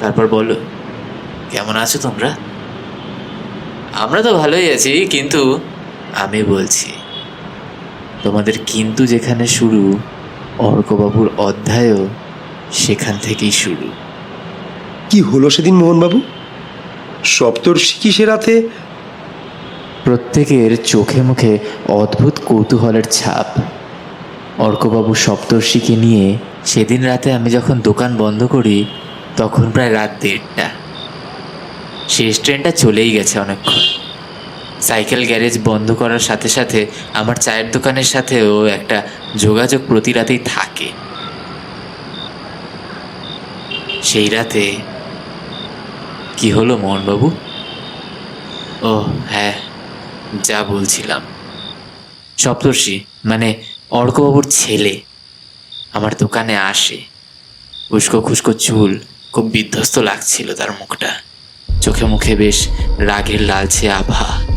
তারপর বলো কেমন আছো তোমরা? আমরা তো ভালোই আছি কিন্তু আমি বলছি তোমাদের কিন্তু যেখানে শুরু অর্কবাবুর অধ্যায়ও সেখান থেকেই শুরু। কি হলো সেদিন মোহনবাবু? সপ্তর্ষি কিসের রাতে? প্রত্যেকের চোখে মুখে অদ্ভুত কৌতূহলের ছাপ। অর্কবাবু সপ্তর্ষিকে নিয়ে সেদিন রাতে আমি যখন দোকান বন্ধ করি তখন প্রায় রাত দেড়টা। শেষ ট্রেনটা চলেই গেছে অনেকক্ষণ। সাইকেল গ্যারেজ বন্ধ করার সাথে সাথে আমার চায়ের দোকানের সাথেও একটা যোগাযোগ প্রতি রাতেই থাকে। সেই রাতে কি হলো মোহনবাবু? ও হ্যাঁ যা বলছিলাম। সপ্তর্ষি মানে অর্কবাবুর ছেলে, আমার দোকানে আসে। উস্কো খুস্কো চুল খুব বিধ্বস্ত লাগছিল তার মুখটা। চোখে মুখে বেশ রাগের লালচে আভা।